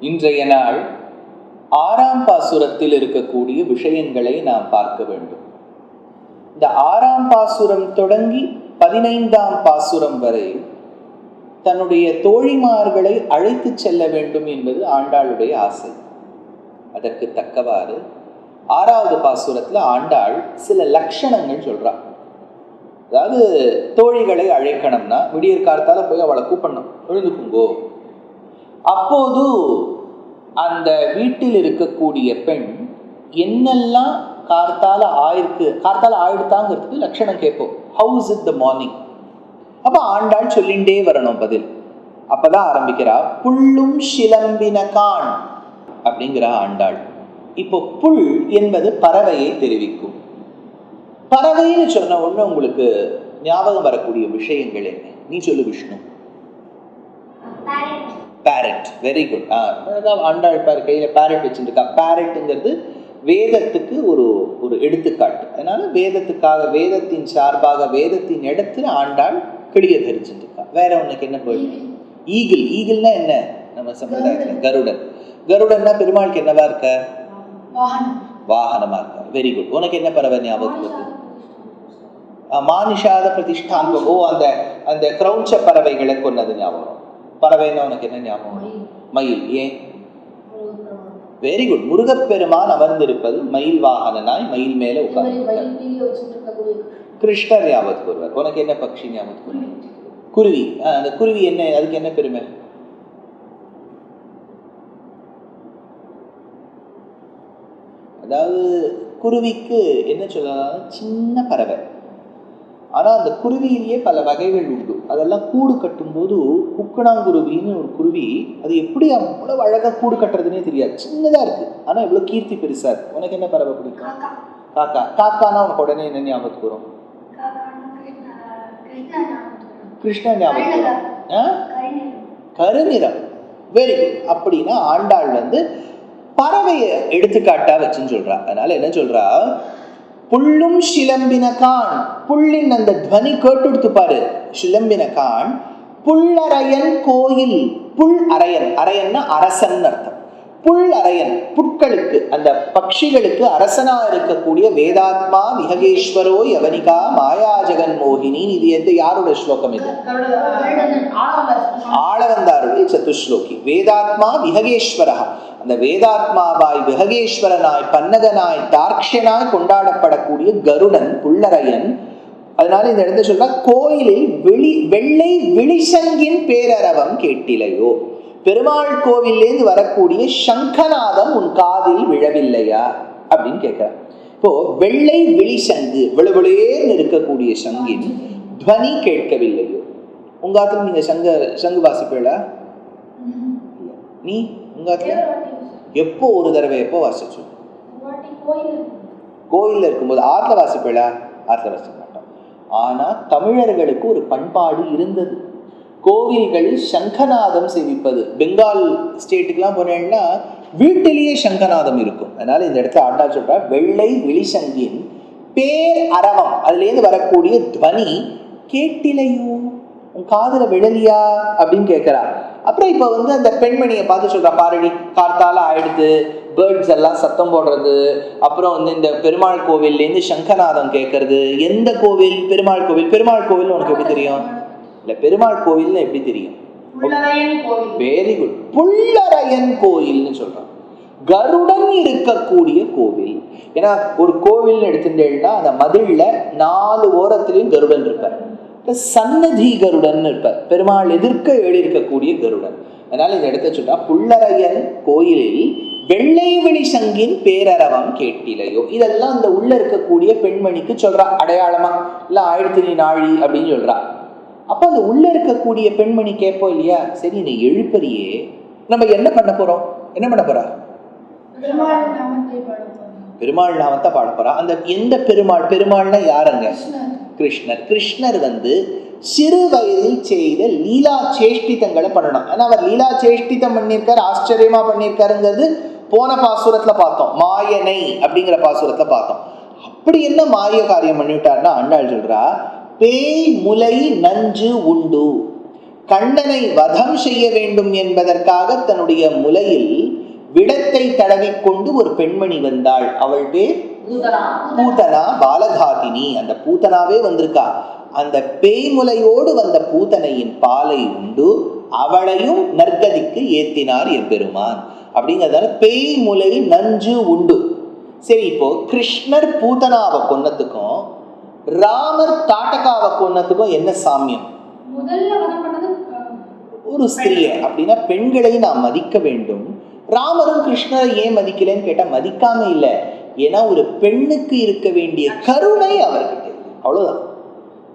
இன்றைய நாள் ஆறாம் பாசுரத்தில் இருக்கக்கூடிய விஷயங்களை நாம் பார்க்க வேண்டும். இந்த ஆறாம் பாசுரம் தொடங்கி பதினைந்தாம் பாசுரம் வரை தன்னுடைய தோழிமார்களை அழைத்து செல்ல வேண்டும் என்பது ஆண்டாளுடைய ஆசை. அதற்கு தக்கவாறு ஆறாவது பாசுரத்தில் ஆண்டாள் சில லட்சணங்கள் சொல்றா. அதாவது தோழிகளை அழைக்கணும்னா விடியற் கார்த்தால போய் அவளை கூப்பிடணும். எழுந்துக்குங்கோ. அப்போது அந்த வீட்டில் இருக்கக்கூடிய பெண் என்னெல்லாம் கார்த்தால ஆயிருக்கு கார்த்தால ஆயிடுத்தாங்கிறதுக்கு லட்சணம் கேட்போம். ஹவுஸ் இட் த மார்னிங் அப்ப ஆண்டாள் சொல்லிண்டே வரணும் பதில். அப்பதான் ஆரம்பிக்கிறா புல்லும் சிலம்பின கான் அப்படிங்கிற ஆண்டாள். இப்போ புல் என்பது பறவையை தெரிவிக்கும். பறவைன்னு சொன்ன ஒன்று உங்களுக்கு ஞாபகம் வரக்கூடிய விஷயங்கள் என்ன? நீ சொல்லு Vishnu. Parrot very good Andal பாரு கையில் பேரட் வச்சுருக்கா. பேரட்டுங்கிறது வேதத்துக்கு ஒரு ஒரு எடுத்துக்காட்டு. அதனால வேதத்துக்காக வேதத்தின் சார்பாக வேதத்தின் இடத்துல ஆண்டாள் கிளிய தரிச்சுருக்கா. வேற உனக்கு என்ன போயிடும் ஈகிள் ஈகிள்னா என்ன? நம்ம சம்பிரதாயத்தில் கருடன். கருடன்னா பெருமாளுக்கு என்னவா இருக்க? வாகனம். இருக்க. வெரி குட் உனக்கு என்ன பறவை ஞாபகம் அஹ், மானிஷாத பிரதிஷ்டான் ஓ அந்த அந்த கிரௌஞ்ச பறவைகளை கொன்னது ஞாபகம். பறவைன்னா உனக்கு என்ன ஞாபகம்? மயில். ஏன்? வெரி குட் முருகப்பெருமான் அமர்ந்திருப்பது மயில் வாகனனாய் மயில் மேல உட்கார்ந்து கிருஷ்ணர் ஞாபகத்துக்கு வருவார். உனக்கு என்ன பக்ஷி ஞாபகத்துக்கு வரும்? குருவி. அந்த குருவி என்ன அதுக்கு என்ன பெருமை? அதாவது குருவிக்கு என்ன சொல்லலாம்? சின்ன பறவை. ஆனா அந்த குருவியிலேயே பல வகைகள் உண்டு. அதெல்லாம் கூடு கட்டும்போது குக்கணாங்குருவின்னு ஒரு குருவி அது எப்படி அவ்வளவு அழகா கூடு கட்டுறதுனே தெரியாது. சின்னதா இருக்கு. ஆனா இவ்வளவு கீர்த்தி பெருசா இருக்கு. உனக்கு என்ன பறவை பிடிக்கும்? காக்கா. காக்கானா உனக்கு உடனே என்ன ஞாபகத்துக்கு வரும்? கிருஷ்ண ஞாபகத்துக்கு வரும்? கருநிறம் வெரி குட் அப்படின்னா ஆண்டாள் வந்து பறவையை எடுத்துக்காட்டா வச்சுன்னு சொல்றா. அதனால என்ன சொல்றா? புள்ளும் சிலம்பின கான் புள்ளின் அந்த துவனி கேட்டுடுத்து பாரு. சிலம்பின கான் புள்ளரையன் கோயில். புல் அரையன் அரையன்னா அரசன் அர்த்தம். புல் அரையன் புட்களுக்கு அந்த பட்சிகளுக்கு அரசனா இருக்கக்கூடிய வேதாத்மா விஹகேஸ்வரோ யவனிகா மாயா ஜெகன் மோகினி. இது எந்த யாரோட ஸ்லோகம் இது? ஆளவந்தாருடைய சதுஸ்லோகி வேதாத்மா விஹகேஸ்வரா அந்த வேதாத்மாவாய் விஹகேஸ்வரனாய் பன்னகனாய் தார்க்ஷனாய் கொண்டாடப்படக்கூடிய கருடன் புல்லரையன் அதனால இந்த இடத்துல சொல்ற கோயிலில் வெளி வெள்ளை விழிசங்கின் பேரரவம் கேட்டிலையோ. பெருமாள் கோவில்லேருந்து வரக்கூடிய சங்கநாதம் உன் காதில் விழவில்லையா? அப்படின்னு கேட்கிறார். இப்போ வெள்ளை விழிசங்கு விழுவிளேன்னு இருக்கக்கூடிய சங்கின் துவனி கேட்கவில்லையோ? உங்க ஆத்துல நீங்க சங்க சங்கு வாசிப்பீளா நீ உங்க ஆத்துல? எப்போ ஒரு தடவை எப்போ வாசிச்சு? கோயில்ல இருக்கும்போது. ஆத்துல வாசிப்பீளா ஆத்துல வாசிக்க மாட்டோம். ஆனா தமிழர்களுக்கு ஒரு பண்பாடு இருந்தது. கோவில்களில் சங்கநாதம் சேவிப்பது பெங்கால் ஸ்டேட்டுக்கெல்லாம் போனேன்னா வீட்டிலேயே சங்கநாதம் இருக்கும். அதனால இந்த இடத்துல ஆண்டா சொல்றா வெள்ளை வெளிசங்கின் பேர் அரவம். அதுலேருந்து வரக்கூடிய துவனி கேட்டிலையோ உன் காதல விழலியா? அப்படின்னு கேட்கிறா. அப்புறம் இப்போ வந்து அந்த பெண்மணியை பார்த்து சொல்றா பாருடி கார்த்தால ஆயிடுது பேர்ட்ஸ் எல்லாம் சத்தம் போடுறது. அப்புறம் வந்து இந்த பெருமாள் கோவில்லேருந்து சங்கநாதம் கேட்கறது. எந்த கோவில்? பெருமாள் கோவில். பெருமாள் கோவில் உனக்கு எப்படி தெரியும்? இல்ல பெருமாள் கோவில்னு எப்படி தெரியும்? வெரி குட் புல்லரையன் கோயில்னு சொல்றான் கருடன் இருக்கக்கூடிய கோவில். ஏன்னா ஒரு கோவில்னு எடுத்துட்டேன்னா அந்த மதில்ல நாலு ஓரத்திலையும் கருடன் இருப்பார். சன்னதி கருடன் இருப்பார். பெருமாள் எதிர்க்க எழுதியிருக்கக்கூடிய கருடன். அதனால இந்த இடத்த சொன்னா புல்லரையன் கோயிலில் வெள்ளை வெளி சங்கின் பேரரவம் கேட்டிலையோ. இதெல்லாம் அந்த உள்ள இருக்கக்கூடிய பெண்மணிக்கு சொல்றா அடையாளமா? இல்ல ஆயிரத்தி நாழி அப்படின்னு சொல்றா. அப்ப அந்த உள்ள இருக்கக்கூடிய பெண்மணி கேட்போம் இல்லையா? சரி நீ எழுப்பறியே. நம்ம என்ன பண்ண போறோம்? என்ன பண்ண போறா? பெருமாள் நாமத்தை பாட போறா. அந்த எந்த பெருமாள்? பெருமாள்னா யாருங்க? கிருஷ்ணர். கிருஷ்ணர். வந்து சிறு வயதில் செய்த லீலா சேஷ்டிதங்களை பண்ணணும். ஆனா அவர் லீலா சேஷ்டிதம் பண்ணியிருக்காரு ஆச்சரியமா பண்ணியிருக்காருங்கிறது போன பாசுரத்துல பார்த்தோம். மாயனை அப்படிங்கிற பாசுரத்துல பார்த்தோம். அப்படி என்ன மாய காரியம் பண்ணிவிட்டார்னா அண்ணாள் சொல்றா பேய் முலை நஞ்சு உண்டு. கண்ணனை வதம் செய்ய வேண்டும் என்பதற்காக தன்னுடைய முலையில் விடத்தை தடவிக்கொண்டு ஒரு பெண்மணி வந்தாள். அவள் பேர் பூதனா. பாலகாதினி. அந்த பூதனாவே வந்திருக்கா. அந்த பேய்முலையோடு வந்த பூதனையின் பாலை உண்டு. அவளையும் நற்கதிக்கு ஏத்தினார் எம்பெருமான். அப்படிங்கிறதால பேய்முலை நஞ்சு உண்டு. சரி இப்போ கிருஷ்ணர் பூதனாவை கொன்னதுக்கும் ராமர் தாட்டகாவை கொன்னதுக்கும் என்ன சாமியம்? ஒரு ஸ்திரியை அப்படின்னா பெண்களை நாம் மதிக்க வேண்டும். ராமரும் கிருஷ்ணரை ஏன் மதிக்கலைன்னு கேட்டா மதிக்காம இல்லை. ஏன்னா ஒரு பெண்ணுக்கு இருக்க வேண்டிய கருணை அவர்கிட்ட. இருக்கு அவ்வளவுதான்.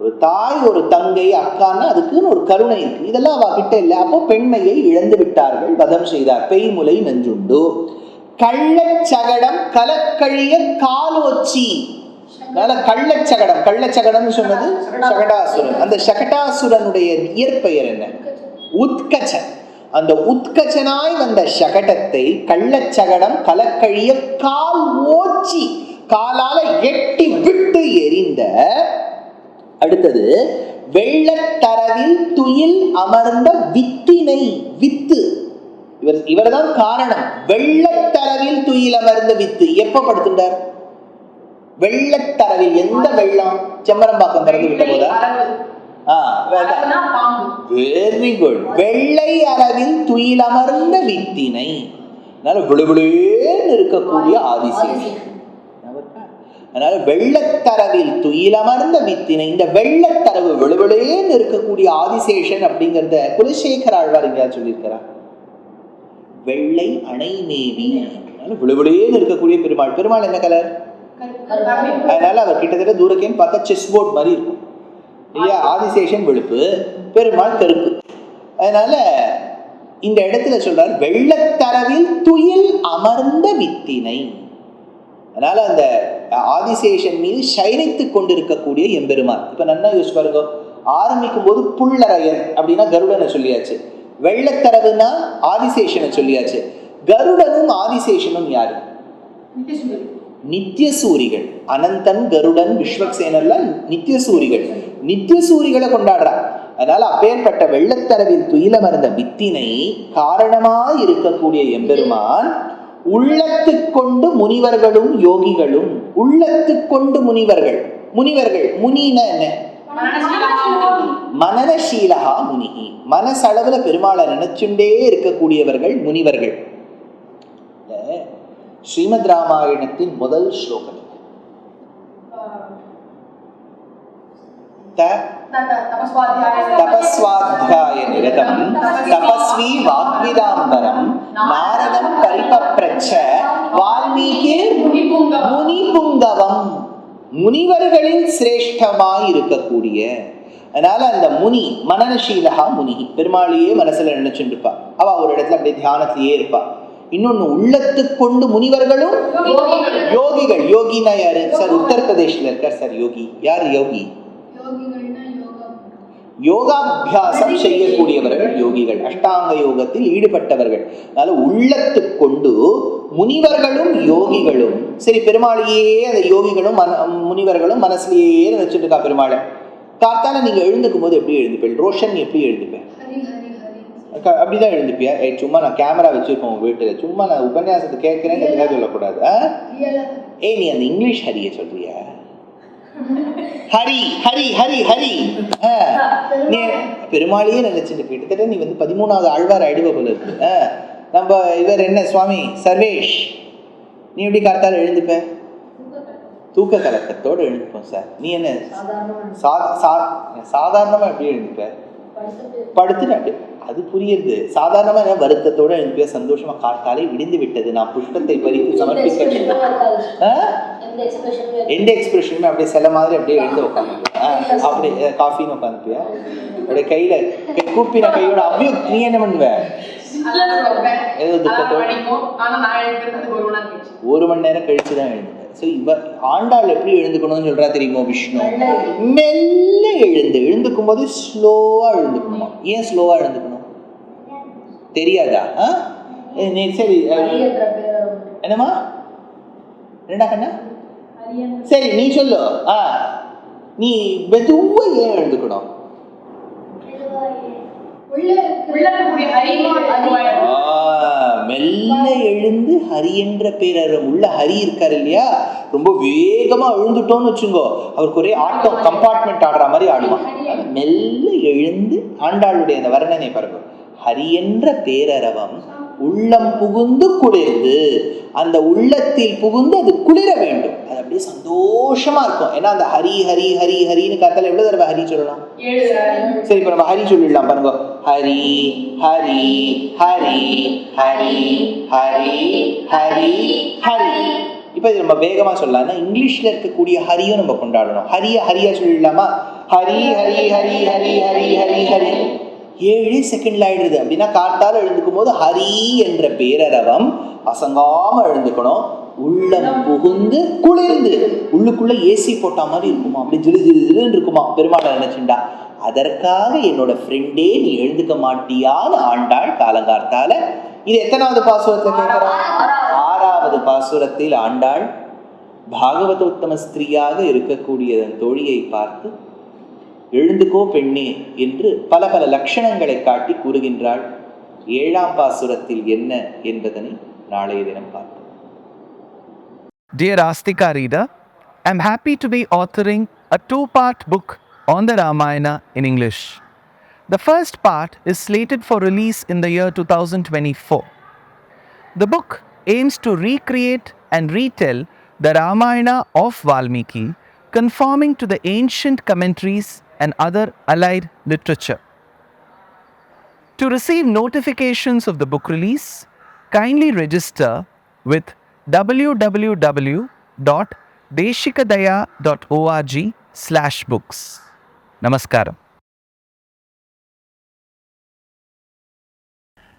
ஒரு தாய் ஒரு தங்கை அக்கான்னா அதுக்குன்னு ஒரு கருணை இருக்கு. இதெல்லாம் அவகிட்ட இல்லை. அப்போ பெண்மையை இழந்து விட்டார்கள். வதம் செய்தார். பெய்முலை நஞ்சுண்டு. கள்ளச்சகடம் கலக்கழிய காலோச்சி. அதனால கள்ளச்சகடம் கள்ளச்சகடம்னு சொன்னது சகடாசுரன். அந்த சகடாசுரனுடைய இயற்பெயர் என்ன? உத்கச்சன். அந்த உத்கச்சனாய் வந்த சகடத்தை கள்ளச்சகடம் கலக்கழிய கால் ஓச்சி காலால எட்டி விட்டு எரிந்த அடுத்தது வெள்ளத்தரவில் துயில் அமர்ந்த வித்தினை வித்து. இவர் இவர்தான் காரணம். வெள்ளத்தரவில் துயில் அமர்ந்த வித்து. எப்ப படுத்துட்டார்? வெள்ளத்தரவில் எந்த வெள்ளம் செம்மரம்பாக்கம் திறந்து விட்ட போதா? வெரி குட் வெள்ளை அரவில் துயிலமர்ந்த வித்தினை. அதனால விழுவிழுன்னு இருக்கக்கூடிய ஆதிசேஷன். அதனால வெள்ளத்தரவில் துயிலமர்ந்த வித்தினை இந்த வெள்ளத்தரவு விழுவிழுன்னு இருக்கக்கூடிய ஆதிசேஷன் அப்படிங்கிறத குலசேகர ஆழ்வார் எங்கேயாவது சொல்லியிருக்கிறார். வெள்ளை அணைமேவி. அதனால விழுவிழுன்னு இருக்கக்கூடிய பெருமாள். பெருமாள் என்ன கலர் அதனால அவர் கிட்டத்தட்ட தூரக்கேன்னு பார்த்தா செஸ் போர்ட் மாதிரி இருக்கும். இல்லையா? ஆதிசேஷன் வெளுப்பு பெருமாள் கருப்பு அதனால இந்த இடத்துல சொல்றார் வெள்ளத்தரவில் துயில் அமர்ந்த வித்தினை அதனால அந்த ஆதிசேஷன் மீது சயனித்துக் கொண்டிருக்கக்கூடிய எம்பெருமான். இப்ப நன்னா யோசிச்சு பாருங்க. ஆரம்பிக்கும் போது புள்ளரையன் அப்படின்னா கருடனை சொல்லியாச்சு. வெள்ளத்தரவுனா ஆதிசேஷனை சொல்லியாச்சு. கருடனும் ஆதிசேஷனும் யாரு? நித்தியசூரிகள். அனந்தன் கருடன் விஸ்வக்சேனர்லாம் நித்தியசூரிகள். நித்தியசூரிகளை கொண்டாடுறா அதனால அப்பேற்பட்ட வெள்ளத்தரவில் துயில மறந்த வித்தினை காரணமாய் இருக்கக்கூடிய எம்பெருமான் உள்ளத்துக்கொண்டு முனிவர்களும் யோகிகளும் உள்ளத்துக்கொண்டு முனிவர்கள். முனிவர்கள் முனின மனநசீலகா முனிகி. மனசளவுல பெருமாளை நினைச்சுண்டே இருக்கக்கூடியவர்கள் முனிவர்கள். ஸ்ரீமத் ராமாயணத்தின் முதல் ஸ்லோகம் தபஸ்வாத்தியாய நிரதம் தபஸ்வி வாக்விதாம்பரம் நாரதம் பரிபப்ரச்ச வால்மீகி முனி புங்கவம் முனிவர்களின் சிரேஷ்டமாய் இருக்கக்கூடிய அதனால அந்த முனி மனநசீலகா முனி பெருமாளையே மனசுல நினைச்சுட்டு இருப்பா. அவ ஒரு இடத்துல அப்படியே தியானத்திலேயே இருப்பா. இன்னொன்னு உள்ளத்துக் கொண்டு முனிவர்களும் யோகிகள். யோகினா யாரு? சார் உத்தரப்பிரதேஷ்ல இருக்கார் சார் யோகி. யார் யோகி? யோகாபியாசம் செய்யக்கூடியவர்கள் யோகிகள். அஷ்டாங்க யோகத்தில் ஈடுபட்டவர்கள். அதனால உள்ளத்துக் கொண்டு முனிவர்களும் யோகிகளும். சரி பெருமாளையே அந்த யோகிகளும் மன முனிவர்களும் மனசுலயே நினைச்சிட்டு இருக்கா பெருமாளை? காத்தால நீங்க எழுந்துக்கும் போது எப்படி எழுந்துப்பேன் ரோஷன் எப்படி எழுந்துப்பேன் க- அப்படிதான் எழுந்துப்பியா? ஏய் சும்மா நான் கேமரா வச்சிருக்கோம் உங்க வீட்டுல. சும்மா நான் உபன்யாசத்தை கேட்கிறேங்கிறதுக்காக சொல்லக்கூடாது? ஏய் நீ அந்த இங்கிலீஷ் ஹரிய சொல்றியா? ஹரி ஹரி ஹரி ஹரி நீ பெருமாளையே நினைச்சிட்டு கிட்டத்தட்ட நீ வந்து பதிமூணாவது ஆழ்வார் ஆயிடுவ போல இருக்கு நம்ம இவர் என்ன சுவாமி? சர்வேஷ். நீ எப்படி காத்தால எழுந்துப்ப? தூக்க கலக்கத்தோடு எழுந்துப்போம் சார். நீ என்ன? சா சா சாதாரணமா எப்படி எழுந்துப்ப? படுத்துட்டு அப்படியே அது புரியுது. சாதாரணமா என்ன வருத்தத்தோட எழுந்துப்பியா சந்தோஷமா காத்தாலே விடிந்து விட்டது. நான் புஷ்பத்தை பறித்து சமர்ப்பிக்க? எந்த எக்ஸ்பிரஷனுமே அப்படியே சில மாதிரி அப்படியே எழுந்து உட்காந்துப்பியா அப்படி காஃபின்னு உட்காந்துப்பியா அப்படியே கையில கூப்பின கையோட அவ்வியம் நீ என்ன பண்ணுவ? ஏதோ துக்கத்தோட ஒரு மணி நேரம் கழிச்சு. தான் எழுந்துப்பேன் ஸோ இவ ஆண்டாள் எப்படி எழுந்துக்கணும்னு சொல்றா தெரியுமோ விஷ்ணு? மெல்ல எழுந்து. எழுந்துக்கும் போது ஸ்லோவா எழுந்துக்கணுமா? ஏன் ஸ்லோவா எழுந்துக்கணும்? தெரியாதா? நீ சரி என்னம்மா? என்னடா கண்ணா? சரி நீ சொல்லு. ஆ. நீ மெதுவா ஏன் எழுந்துக்கணும் ஆ, மெல்ல எழுந்து ஹரி என்ற பேரறம் உள்ள ஹரி இருக்காரு இல்லையா? ரொம்ப வேகமா எழுந்துட்டோம்னு வச்சுங்கோ. அவருக்கு ஒரே ஆட்டம் கம்பார்ட்மெண்ட் ஆடுற மாதிரி ஆடுவான் மெல்ல எழுந்து ஆண்டாளுடைய அந்த வர்ணனை பாருங்க. ஹரி என்ற பேரரவம் உள்ளம் புகுந்து குளிர்ந்து அந்த உள்ளத்தில் புகுந்து அது குளிர வேண்டும் அது அப்படியே சந்தோஷமா இருக்கும் ஏன்னா அந்த ஹரி ஹரி ஹரி ஹரின்னு காத்தால எவ்வளவு தடவை ஹரி சொல்லலாம் சரி இப்போ நம்ம ஹரி சொல்லிடலாம் பாருங்க ஹரி ஹரி ஹரி ஹரி ஹரி ஹரி ஹரி இப்போ இது நம்ம வேகமா சொல்லலாம்னா இங்கிலீஷ்ல இருக்கக்கூடிய ஹரியும் நம்ம கொண்டாடணும் ஹரிய ஹரியா சொல்லிடலாமா ஹரி ஹரி ஹரி ஹரி ஹரி ஹரி ஹரி ஏழு செகண்ட்ல ஆயிடுது. அப்படின்னா காத்தால எழுந்துக்கும் போது ஹரி என்ற பேரரவம் அசங்காம எழுந்துக்கணும். உள்ளம் புகுந்து குளிர்ந்து. உள்ளுக்குள்ள ஏசி போட்ட மாதிரி இருக்குமா? அப்படி ஜிலு ஜிலு ஜிலுன்னு இருக்குமா? பெருமாள் நினைச்சுண்டா அதற்காக என்னோட ஃப்ரெண்டே நீ எழுந்துக்க மாட்டியான்னு ஆண்டாள் காலங்கார்த்தால. இது எத்தனாவது பாசுரத்துல கேட்கிறா? ஆறாவது பாசுரத்தில் ஆண்டாள் பாகவதோத்தம ஸ்திரீயாக இருக்கக்கூடியதன் தோழியை பார்த்து எழுந்துக்கோ பெண்ணே என்று பல பல லட்சணங்களை காட்டி கூறுகின்றாள் ஏழாம் பாசுரத்தில் என்ன என்பதனை நாளைய தினம் பார்ப்போம் Dear Astika reader, I'm happy to be authoring a two part book on the Ramayana in English. The first part is slated for release in the year 2024. The book aims to recreate and retell the Ramayana of Valmiki, conforming to the ancient commentaries and other allied literature. To receive notifications of the book release, kindly register with www.deshikadaya.org slash books. Namaskaram.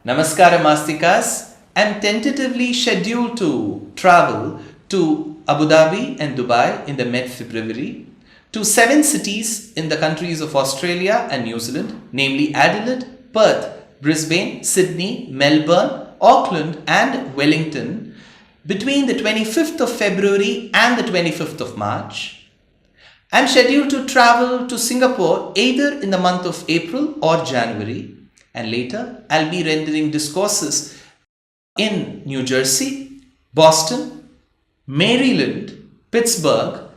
Namaskara Mastikas. I'm tentatively scheduled to travel to Abu Dhabi and Dubai in the mid February, to seven cities in the countries of Australia and New Zealand, namely Adelaide, Perth, Brisbane, Sydney, Melbourne, Auckland, and Wellington between the 25th of February and the 25th of March. I'm scheduled to travel to Singapore either in the month of April or January, and later I'll be rendering discourses in New Jersey, Boston, Maryland, Pittsburgh,